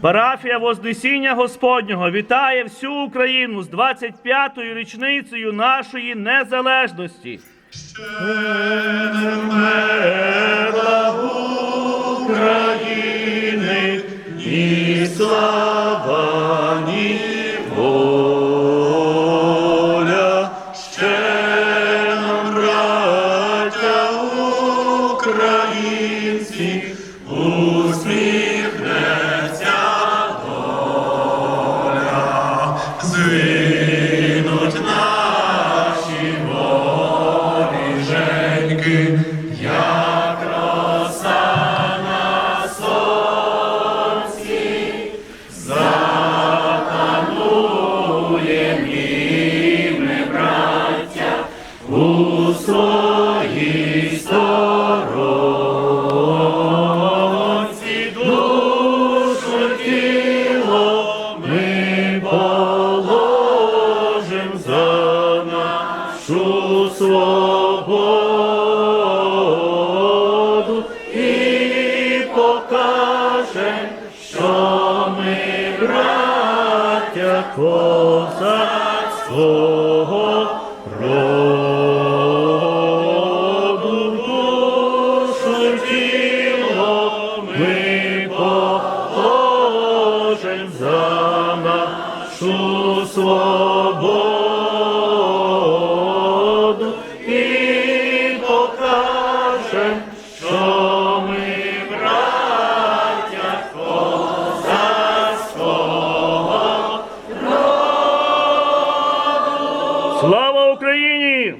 Парафія Вознесіння Господнього вітає всю Україну з 25-ю річницею нашої незалежності. України ні слава, ні воля, ще нам, українці, доля, звинуть наші воріженьки, свободу і покажем, що ми браття козацького за нашу свободу Слава Україні!